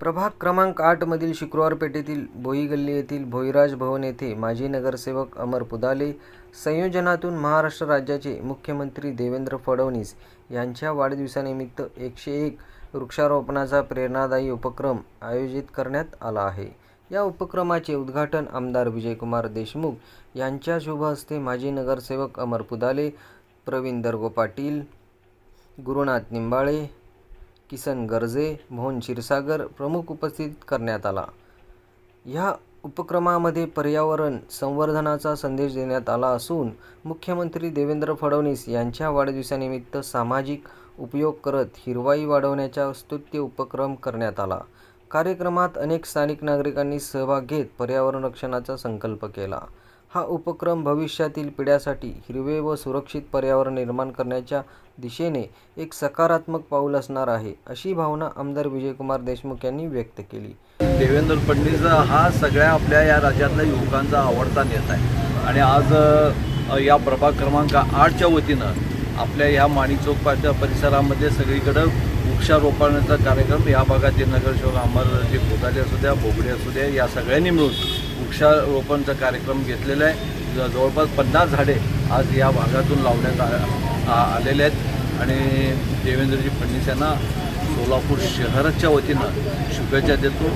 प्रभाग क्रमांक आठमधील शुक्रवार पेठेतील भोई गल्ली येथील भोईराज भवन येथे माजी नगरसेवक अमर पुदाले संयोजनातून महाराष्ट्र राज्याचे मुख्यमंत्री देवेंद्र फडणवीस यांच्या वाढदिवसानिमित्त एकशे एक वृक्षारोपणाचा प्रेरणादायी उपक्रम आयोजित करण्यात आला आहे. या उपक्रमाचे उद्घाटन आमदार विजयकुमार देशमुख यांच्या शुभ हस्ते माजी नगरसेवक अमर पुदाले प्रवीण दर्गो पाटील गुरुनाथ निंबाळे किसन गर्जे मोहन क्षीरसागर प्रमुख उपस्थित करण्यात आला. ह्या उपक्रमामध्ये पर्यावरण संवर्धनाचा संदेश देण्यात आला असून मुख्यमंत्री देवेंद्र फडणवीस यांच्या वाढदिवसानिमित्त सामाजिक उपयोग करत हिरवाई वाढवण्याचा स्तुत्य उपक्रम करण्यात आला. कार्यक्रमात अनेक स्थानिक नागरिकांनी सहभाग घेत पर्यावरण रक्षणाचा संकल्प केला. हा उपक्रम भविष्यातील पिढ्यासाठी हिरवे व सुरक्षित पर्यावरण निर्माण करण्याच्या दिशेने एक सकारात्मक पाऊल असणार आहे अशी भावना आमदार विजयकुमार देशमुख यांनी व्यक्त केली. देवेंद्र फडणवीस हा सगळ्या आपल्या या राज्यातल्या युवकांचा आवडता नेता आहे. आणि आज या प्रभाग क्रमांक आठच्या वतीनं आपल्या ह्या माणिक चौक परिसरामध्ये सगळीकडं वृक्षारोपणाचा कार्यक्रम या भागातील नगरसेवक अमरजी कोताले असू द्या बोबडे असू द्या या सगळ्यांनी मिळून वृक्षारोपणचा कार्यक्रम घेतलेला आहे. जवळपास पन्नास झाडे आज या भागातून लावण्यात आ- आलेले आहेत. आणि देवेंद्रजी फडणवीस यांना सोलापूर शहराच्या वतीनं शुभेच्छा देतो.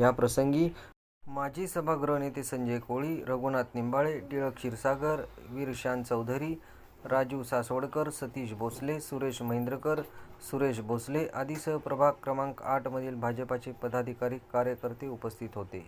या प्रसंगी माजी सभागृह नेते संजय कोळी रघुनाथ निंबाळे टिळक क्षीरसागर वीरशान चौधरी राजू सासवडकर सतीश भोसले सुरेश महेंद्रकर सुरेश भोसले आदीसह प्रभाग क्रमांक आठमधील भाजपाचे पदाधिकारी कार्यकर्ते उपस्थित होते.